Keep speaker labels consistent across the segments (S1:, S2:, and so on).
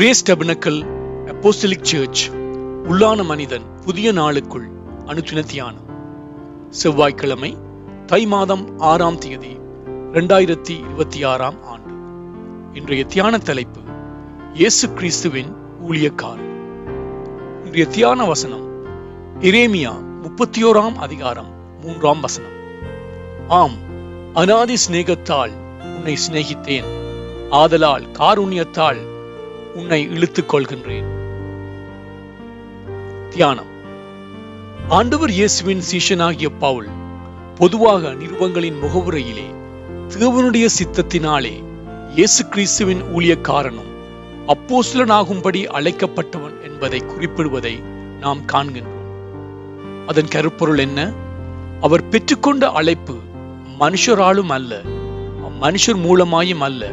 S1: Grace டெபனக்கல் apostolic search உள்ளான மனிதன் புதிய நாளுக்குள் அனுதின தியானம். செவ்வாய்க்கிழமை தை மாதம் ஆறாம் தேதி இரண்டாயிரத்தி இருபத்தி ஆறாம் ஆண்டு. இன்றைய தியான தலைப்பு இயேசு கிறிஸ்துவின் ஊழியக்காரர் இன்றைய தியான வசனம் இரேமியா முப்பத்தி ஓராம் அதிகாரம் மூன்றாம் வசனம். ஆம் அனாதி சிநேகத்தால் உன்னை சிநேகித்தேன். ஆதலால் காருண்யத்தால் உன்னை இழுத்துக் கொள்கின்றேன். தியானம். ஆண்டவர் இயேசுவின் சீஷனாகிய பவுல் பொதுவாக நிருபங்களின் முகவுரையிலே தேவனுடைய சித்தத்தினாலே இயேசு கிறிஸ்துவின் ஊழியக்காரனும் அப்போஸ்தலனாகும்படி அழைக்கப்பட்டவன் என்பதை குறிப்பிடுவதை நாம் காண்கின்றோம். அதன் கருப்பொருள் என்ன? அவர் பெற்றுக்கொண்ட அழைப்பு மனுஷராலும் அல்ல மனுஷர் மூலமாயும் அல்ல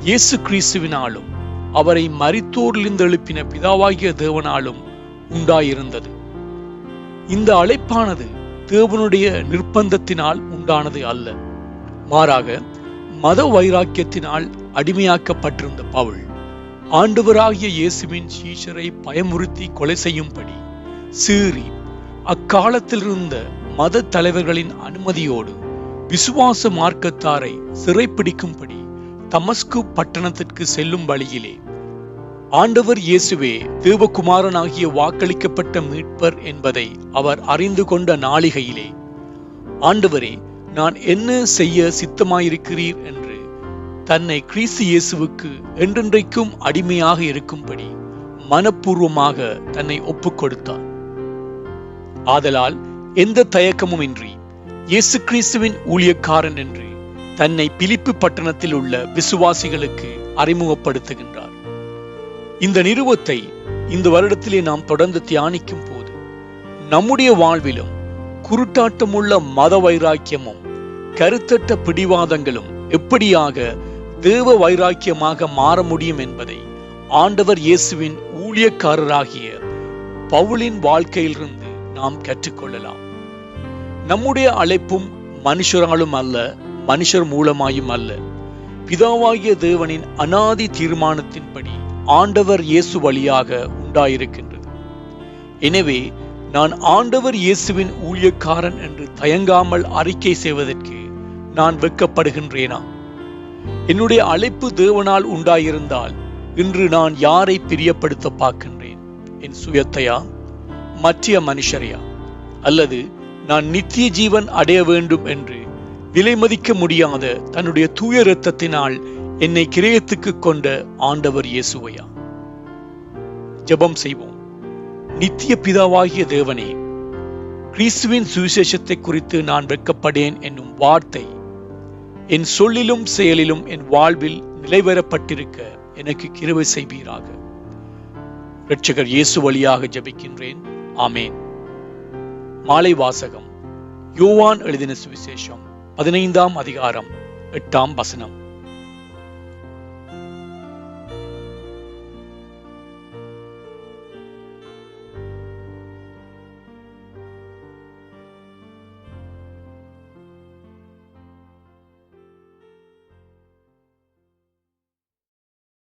S1: இயேசு கிறிஸ்துவினாலும் அவரை மரித்தோரிலிருந்து எழுப்பின பிதாவாகிய தேவனாலும் உண்டாயிருந்தது. இந்த அழைப்பானது தேவனுடைய நிர்பந்தத்தினால் உண்டானது அல்ல. மாறாக மத வைராக்கியத்தினால் அடிமையாக்கப்பட்டிருந்த பவுல் ஆண்டவராகிய இயேசுவின் சீஷரை பயமுறுத்தி கொலை செய்யும்படி சீறி அக்காலத்தில் இருந்த மத தலைவர்களின் அனுமதியோடு விசுவாச மார்க்கத்தாரை சிறைப்பிடிக்கும்படி தமஸ்கு பட்டணத்திற்கு செல்லும் வழியிலே ஆண்டவர் இயேசுவே தேவகுமாரனாகிய வாக்களிக்கப்பட்ட மீட்பர் என்பதை அவர் அறிந்து கொண்ட நாளிகையிலே ஆண்டவரே நான் என்ன செய்ய சித்தமாயிருக்கிறீர் என்று தன்னை கிறிஸ்து இயேசுவுக்கு என்றென்றைக்கும் அடிமையாக இருக்கும்படி மனப்பூர்வமாக தன்னை ஒப்புக் கொடுத்தார் ஆதலால் எந்த தயக்கமும் இன்றி இயேசு கிறிஸ்துவின் ஊழியக்காரன் என்று தன்னை பிலிப்பு பட்டணத்தில் உள்ள விசுவாசிகளுக்கு அறிமுகப்படுத்துகின்றார். இந்த நிறுவத்தை இந்த வருடத்திலே நாம் தொடர்ந்து தியானிக்கும் போது நம்முடைய வாழ்விலும் குருட்டாட்டமுள்ள மத வைராக்கியமும் கருத்தட்ட பிடிவாதங்களும் எப்படியாக தேவ வைராக்கியமாக மாற முடியும் என்பதை ஆண்டவர் இயேசுவின் ஊழியக்காரராகிய பவுலின் வாழ்க்கையிலிருந்து நாம் கற்றுக்கொள்ளலாம். நம்முடைய அழைப்பும் மனுஷராலும் அல்ல மனுஷர் மூலமாயும் அல்ல. பிதாவாகிய தேவனின் அனாதி தீர்மானத்தின்படி ஆண்டவர் இயேசு வழியாக உண்டாயிருக்கின்றது. எனவே நான் ஆண்டவர் இயேசுவின் ஊழியக்காரன் என்று தயங்காமல் அறிக்கை செய்வதற்கு நான் வெட்கப்படுகின்றேனா? என்னுடைய அழைப்பு தேவனால் உண்டாயிருந்தால் இன்று நான் யாரை பிரியப்படுத்த பார்க்கின்றேன்? என் சுயத்தையா? மற்ற மனுஷரையா? அல்லது நான் நித்திய ஜீவன் அடைய வேண்டும் என்று விலை மதிக்க முடியாத தன்னுடைய தூய இரத்தத்தினால் என்னை கிரயத்துக்கு கொண்ட ஆண்டவர் இயேசுவையா? ஜெபம் செய்வோம். நித்திய பிதாவாகிய தேவனே கிறிஸ்துவின் சுவிசேஷத்தை குறித்து நான் வெட்கப்படேன் என்னும் வார்த்தை என் சொல்லிலும் செயலிலும் என் வாழ்வில் நிலைவரப்பட்டிருக்க எனக்கு கிருவை செய்வீராக. இரட்சகர் இயேசு வழியாக ஜபிக்கின்றேன். ஆமேன். மாலை வாசகம். யோவான் எழுதின சுவிசேஷம் பதினைந்தாம் அதிகாரம் எட்டாம் வசனம்.